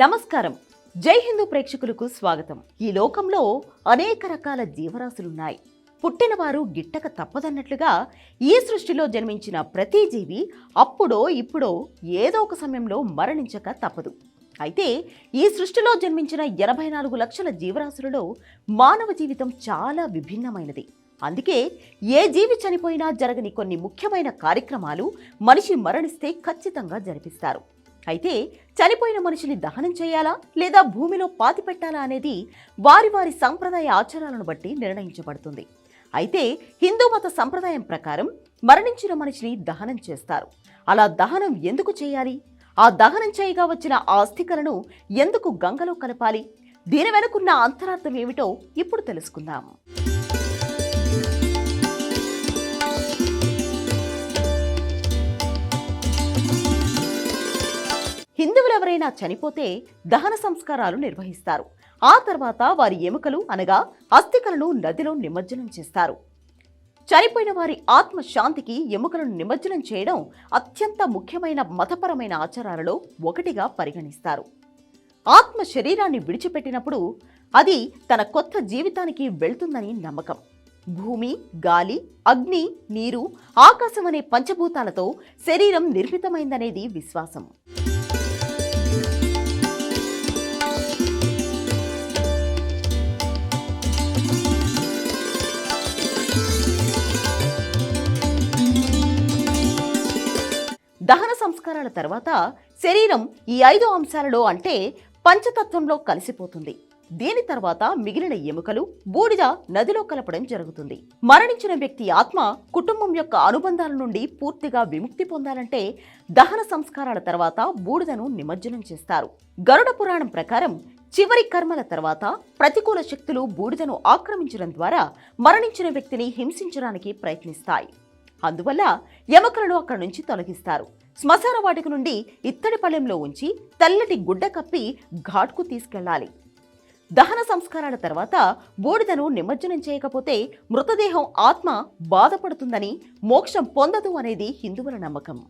నమస్కారం. జై హిందూ ప్రేక్షకులకు స్వాగతం. ఈ లోకంలో అనేక రకాల జీవరాశులున్నాయి. పుట్టినవారు గిట్టక తప్పదన్నట్లుగా ఈ సృష్టిలో జన్మించిన ప్రతి జీవి అప్పుడో ఇప్పుడో ఏదో ఒక సమయంలో మరణించక తప్పదు. అయితే ఈ సృష్టిలో జన్మించిన ఎనభై నాలుగు లక్షల జీవరాశులలో మానవ జీవితం చాలా విభిన్నమైనది. అందుకే ఏ జీవి చనిపోయినా జరగని కొన్ని ముఖ్యమైన కార్యక్రమాలు మనిషి మరణిస్తే ఖచ్చితంగా జరిపిస్తారు. అయితే చనిపోయిన మనిషిని దహనం చేయాలా లేదా భూమిలో పాతి పెట్టాలా అనేది వారి వారి సంప్రదాయ ఆచారాలను బట్టి నిర్ణయించబడుతుంది. అయితే హిందూ మత సంప్రదాయం ప్రకారం మరణించిన మనిషిని దహనం చేస్తారు. అలా దహనం ఎందుకు చేయాలి? ఆ దహనం చేయగా వచ్చిన ఆ అస్థికలను ఎందుకు గంగలో కలపాలి? దీని వెనుకున్న అంతరార్థం ఏమిటో ఇప్పుడు తెలుసుకుందాం. హిందువులు ఎవరైనా చనిపోతే దహన సంస్కారాలు నిర్వహిస్తారు. ఆ తర్వాత వారి ఎముకలు అనగా అస్థికలను నదిలో నిమజ్జనం చేస్తారు. చనిపోయిన వారి ఆత్మ శాంతికి ఎముకలను నిమజ్జనం చేయడం అత్యంత ముఖ్యమైన మతపరమైన ఆచారాలలో ఒకటిగా పరిగణిస్తారు. ఆత్మ శరీరాన్ని విడిచిపెట్టినప్పుడు అది తన కొత్త జీవితానికి వెళ్తుందని నమ్మకం. భూమి గాలి అగ్ని నీరు ఆకాశం అనే పంచభూతాలతో శరీరం నిర్మితమైందనేది విశ్వాసం. సంస్కారాల తర్వాత శరీరం ఈ ఐదు అంశాలలో అంటే పంచతత్వంలో కలిసిపోతుంది. దీని తర్వాత మిగిలిన ఎముకలు బూడిద నదిలో కలపడం జరుగుతుంది. మరణించిన వ్యక్తి ఆత్మ కుటుంబం యొక్క అనుబంధాల నుండి పూర్తిగా విముక్తి పొందాలంటే దహన సంస్కారాల తర్వాత బూడిదను నిమజ్జనం చేస్తారు. గరుడ పురాణం ప్రకారం చివరి కర్మల తర్వాత ప్రతికూల శక్తులు బూడిదను ఆక్రమించడం ద్వారా మరణించిన వ్యక్తిని హింసించడానికి ప్రయత్నిస్తాయి. అందువల్ల ఎముకలను అక్కడి నుంచి తొలగిస్తారు. శ్మశాన వాటిక నుండి ఇత్తడి పళ్ళెంలో ఉంచి తెల్లటి గుడ్డ కప్పి ఘాట్కు తీసుకెళ్ళాలి. దహన సంస్కారాల తర్వాత బూడిదను నిమజ్జనం చేయకపోతే మృతదేహం ఆత్మ బాధపడుతుందని మోక్షం పొందదు అనేది హిందువుల నమ్మకం.